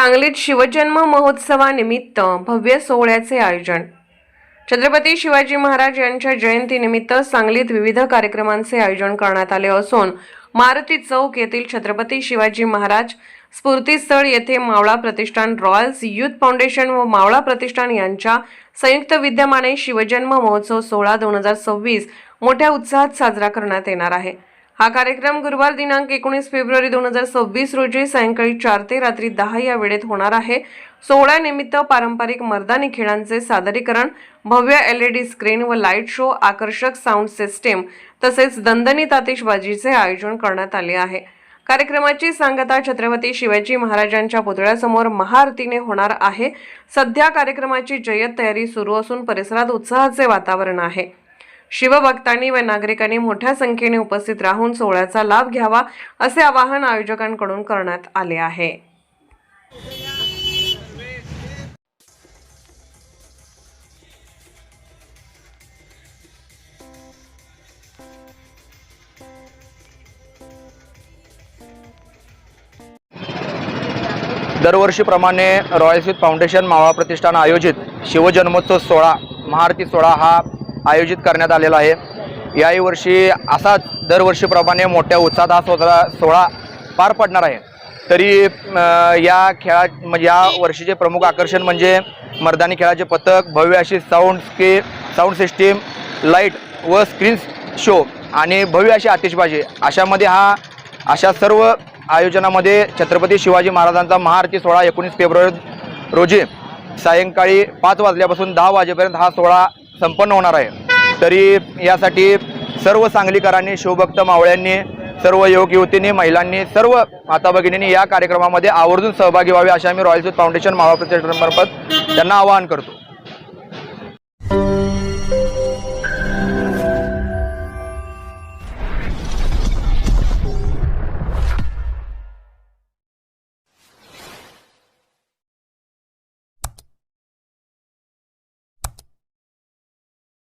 सांगलीत शिवजन्म महोत्सवानिमित्त भव्य सोहळ्याचे आयोजन. छत्रपती शिवाजी महाराज यांच्या जयंतीनिमित्त सांगलीत विविध कार्यक्रमांचे आयोजन करण्यात आले असून मारुती चौक येथील छत्रपती शिवाजी महाराज स्फूर्तीस्थळ येथे मावळा प्रतिष्ठान रॉयल्स युथ फाउंडेशन व मावळा प्रतिष्ठान यांच्या संयुक्त विद्यमाने शिवजन्म महोत्सव सोहळा दोन हजार सव्वीस मोठ्या उत्साहात साजरा करण्यात येणार आहे. हा कार्यक्रम गुरुवार दिनांक एकोणीस फेब्रुवारी दोन हजार सव्वीस रोजी सायंकाळी चार ते रात्री दहा या वेळेत होणार आहे. सोहळ्यानिमित्त पारंपरिक मर्दानी खेळांचे सादरीकरण भव्य एलईडी स्क्रीन व लाइट शो आकर्षक साऊंड सिस्टीम तसेच दणदणीत आतिषबाजीचे आयोजन करण्यात आले आहे. कार्यक्रमाची सांगता छत्रपती शिवाजी महाराजांच्या पुतळ्यासमोर महाआरतीने होणार आहे. सध्या कार्यक्रमाची जय्यत तयारी सुरू असून परिसरात उत्साहाचे वातावरण आहे. शिवभक्तांनी व नागरिकांनी मोठ्या संख्येने उपस्थित राहून सोहळ्याचा लाभ घ्यावा असे आवाहन आयोजकांकडून करण्यात आले आहे. दरवर्षीप्रमाणे रॉयल स्वीत फाउंडेशन मावळा प्रतिष्ठान आयोजित शिवजन्मोत्सव सोहळा महाआरती सोहळा हा आयोजित करण्यात आलेला आहे. याही वर्षी असाच दरवर्षीप्रमाणे मोठ्या उत्साहात हा सोहळा सोहळा पार पडणार आहे. तरी या खेळा म्हणजे या वर्षीचे प्रमुख आकर्षण म्हणजे मर्दानी खेळाचे पथक भव्य अशी साऊंड स्के साऊंड सिस्टीम लाइट व स्क्रीन शो आणि भव्य अशी आतिषबाजी. अशामध्ये हा अशा सर्व आयोजनामध्ये छत्रपती शिवाजी महाराजांचा महाआरती सोहळा एकोणीस फेब्रुवारी रोजी सायंकाळी पाच वाजल्यापासून दहा वाजेपर्यंत हा सोहळा संपन्न होणार आहे. तरी यासाठी सर्व सांगलीकरांनी शिवभक्त मावळ्यांनी सर्व योग युवतींनी महिलांनी सर्व माता भगिनींनी या कार्यक्रमामध्ये आवर्जून सहभागी व्हावे असे आम्ही रॉयल यूथ फाउंडेशन मावळ प्रतिष्ठानमार्फत त्यांना आवाहन करतो.